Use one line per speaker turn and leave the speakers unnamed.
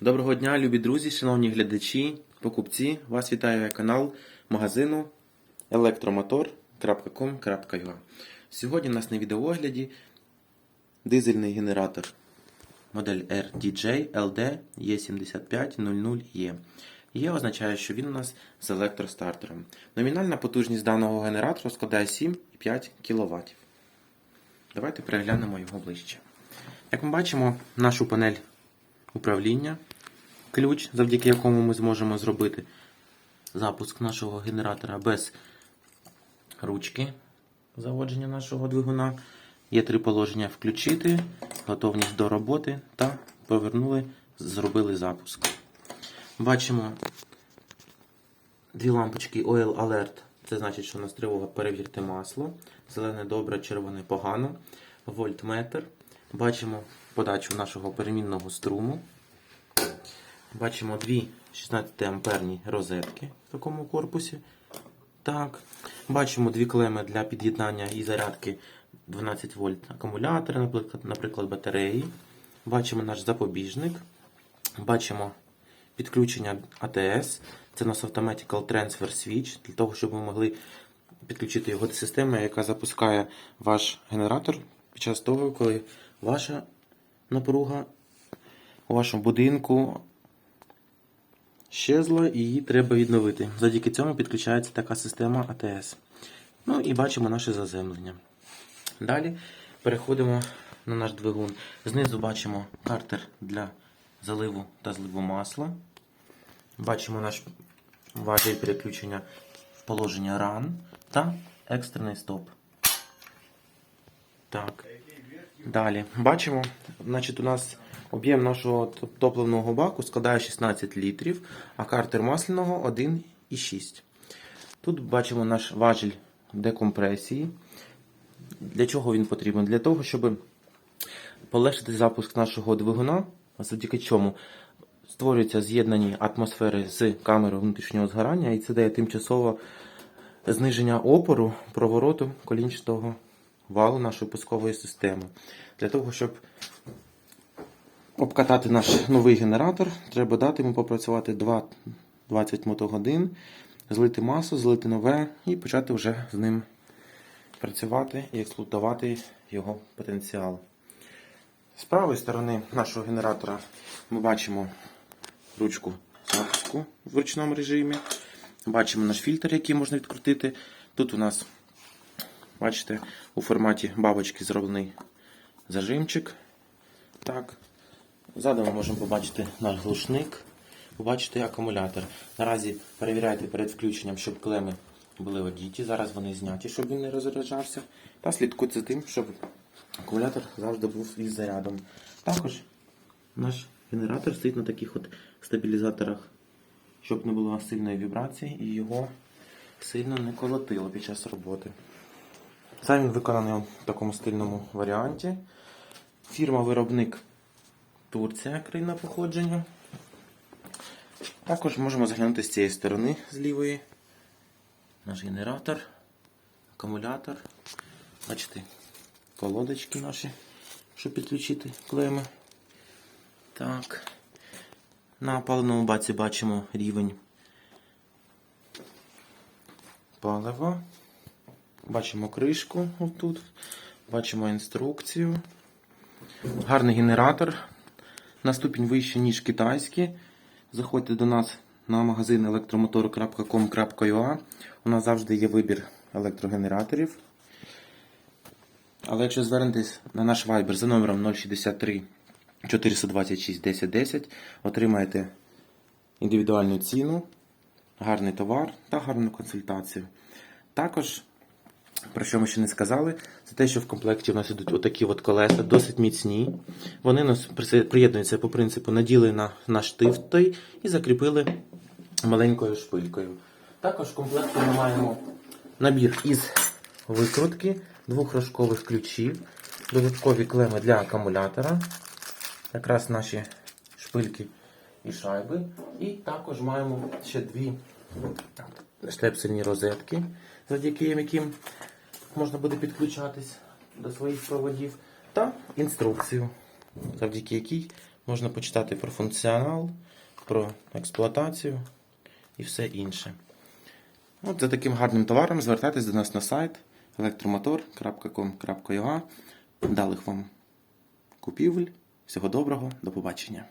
Доброго дня, любі друзі, шановні глядачі, покупці. Вас вітає канал магазину електромотор.com.ua Сьогодні у нас на відеоогляді дизельний генератор модель RDJ LD E7500E. Є означає, що він у нас з електростартером. Номінальна потужність даного генератора складає 7,5 кВт. Давайте переглянемо його ближче. Як ми бачимо, нашу панель управління, ключ, завдяки якому ми зможемо зробити запуск нашого генератора без ручки заводження нашого двигуна. Є три положення включити, готовність до роботи та повернули, зробили запуск. Бачимо дві лампочки Oil Alert. Це значить, що у нас тривога перевірте масло. Зелене добре, червоне погано. Вольтметр. Бачимо подачу нашого перемінного струму. Бачимо дві 16 амперні розетки в такому корпусі. Так. Бачимо дві клеми для під'єднання і зарядки 12 вольт акумулятора, наприклад, батареї. Бачимо наш запобіжник. Бачимо підключення ATS. Це у нас Automatic Transfer Switch, для того, щоб ми могли підключити його до системи, яка запускає ваш генератор під час того, коли ваша напруга у вашому будинку щезла і її треба відновити. Завдяки цьому підключається така система ATS. Ну і бачимо наше заземлення. Далі переходимо на наш двигун. Знизу бачимо картер для заливу та зливу масла. Бачимо наш важіль переключення в положення RUN та екстрений стоп. Так. Далі. Бачимо, значить, у нас об'єм нашого топливного баку складає 16 літрів, а картер масляного 1,6. Тут бачимо наш важіль декомпресії. Для чого він потрібен? Для того, щоб полегшити запуск нашого двигуна, завдяки чому створюються з'єднані атмосфери з камерою внутрішнього згорання, і це дає тимчасове зниження опору провороту колінчатого валу нашої пускової системи. Для того, щоб обкатати наш новий генератор, треба дати йому попрацювати 2 20 мотогодин, злити масу, злити нове і почати вже з ним працювати і експлуатувати його потенціал. З правої сторони нашого генератора ми бачимо ручку запуску в ручному режимі. Бачимо наш фільтр, який можна відкрутити. Тут у нас, бачите, у форматі бабочки зроблений зажимчик. Так. Ззаду можемо побачити наш глушник, побачити акумулятор. Наразі перевіряйте перед включенням, щоб клеми були одіті. Зараз вони зняті, щоб він не розряджався. Та слідкуйте за тим, щоб акумулятор завжди був із зарядом. Також наш генератор стоїть на таких от стабілізаторах, щоб не було сильної вібрації і його сильно не колотило під час роботи. Сам він виконаний в такому стильному варіанті. Фірма-виробник Турція, країна походження. Також можемо заглянути з цієї сторони, з лівої. Наш генератор, акумулятор. Бачите, колодочки наші, щоб підключити клеми. Так. На паливному баці бачимо рівень палива. Бачимо кришку отут. Бачимо інструкцію. Гарний генератор. На ступінь вище, ніж китайський. Заходьте до нас на магазин електромотор.com.ua. У нас завжди є вибір електрогенераторів. Але якщо звернетесь на наш Viber за номером 063 426 1010, отримаєте індивідуальну ціну, гарний товар та гарну консультацію. Також, про що ми ще не сказали, це те, що в комплекті в нас ідуть отакі от колеса, досить міцні. Вони нас приєднуються по принципу наділи на штифт той і закріпили маленькою шпилькою. Також в комплекті ми маємо набір із викрутки, двох рожкових ключів, додаткові клеми для акумулятора, якраз наші шпильки і шайби. І також маємо ще дві штепсельні розетки, завдяки яким можна буде підключатись до своїх проводів, та інструкцію, завдяки якій Можна почитати про функціонал, про експлуатацію і все інше. От за таким гарним товаром звертайтесь до нас на сайт elektromotor.com.ua. Вдалих вам купівель. Всього доброго, до побачення.